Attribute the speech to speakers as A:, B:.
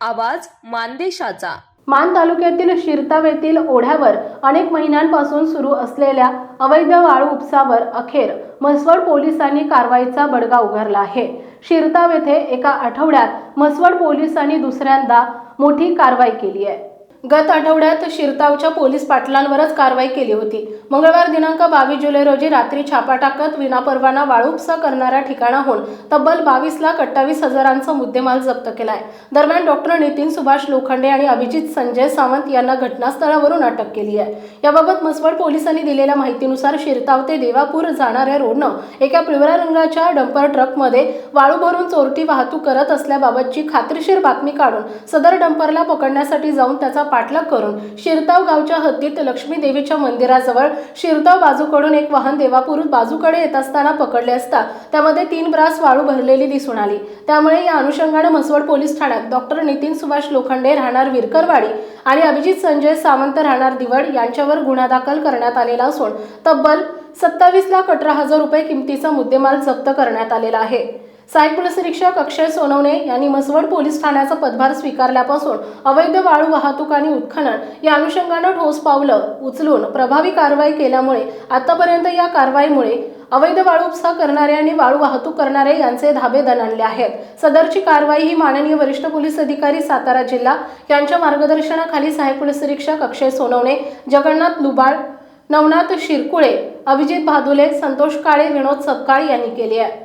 A: आवाज मानदेशाचा.
B: मान तालुक्यातील शिरताव येथील ओढ्यावर अनेक महिन्यांपासून सुरू असलेल्या अवैध वाळू उपसावर अखेर म्हसवड पोलिसांनी कारवाईचा बडगा उघडला आहे. शिरताव येथे एका आठवड्यात म्हसवड पोलिसांनी दुसऱ्यांदा मोठी कारवाई केली आहे. गत आठवड्यात शिरतावच्या पोलीस पाटलांवरच कारवाई केली होती. मंगळवार दिनांक बावीस जुलै रोजी रात्री छापा टाकत विनापरवाना वाळूपसा करणाऱ्या ठिकाणाहून तब्बल बावीस लाख अठ्ठावीस हजारांचा मुद्देमाल जप्त केलाय. दरम्यान डॉक्टर नितीन सुभाष लोखंडे आणि अभिजित संजय सावंत यांना घटनास्थळावरून अटक केली आहे. याबाबत मसवड पोलिसांनी दिलेल्या माहितीनुसार शिरताव ते देवापूर जाणाऱ्या रोडनं एका पिवळ्या रंगाच्या डंपर ट्रकमध्ये वाळू भरून चोरटी वाहतूक करत असल्याबाबतची खात्रीशीर बातमी काढून सदर डंपरला पकडण्यासाठी जाऊन त्याचा पाठलाग करून शिरताव गावच्या हद्दीत लक्ष्मी देवीच्या मंदिराजवळ शिरताव बाजूकडून एक वाहन देवापूर बाजूकडे येत असताना पकडले असता त्यामध्ये तीन ब्रास वाळू भरलेली दिसून आली. त्यामुळे या अनुषंगाने म्हसवड पोलीस ठाण्यात डॉक्टर नितीन सुभाष लोखंडे राहणार विरकरवाडी आणि अभिजित संजय सावंत राहणार दिवड यांच्यावर गुन्हा दाखल करण्यात आलेला असून तब्बल सत्तावीस लाख अठरा हजार रुपये किमतीचा मुद्देमाल जप्त करण्यात आलेला आहे. सहाय्यक पोलीस निरीक्षक अक्षय सोनवणे यांनी म्हसवड पोलीस ठाण्याचा पदभार स्वीकारल्यापासून अवैध वाळू वाहतूक आणि उत्खनन या अनुषंगानं ठोस पावलं उचलून प्रभावी कारवाई केल्यामुळे आतापर्यंत या कारवाईमुळे अवैध वाळू उपसा करणारे आणि वाळू वाहतूक करणारे यांचे धाबे दणाणले आहेत. सदरची कारवाई ही माननीय वरिष्ठ पोलीस अधिकारी सातारा जिल्हा यांच्या मार्गदर्शनाखाली सहाय्यक पोलीस निरीक्षक अक्षय सोनवणे जगन्नाथ लुबाळ नवनाथ शिरकुळे अभिजित भादुले संतोष काळे विनोद सपकाळ यांनी केली आहे.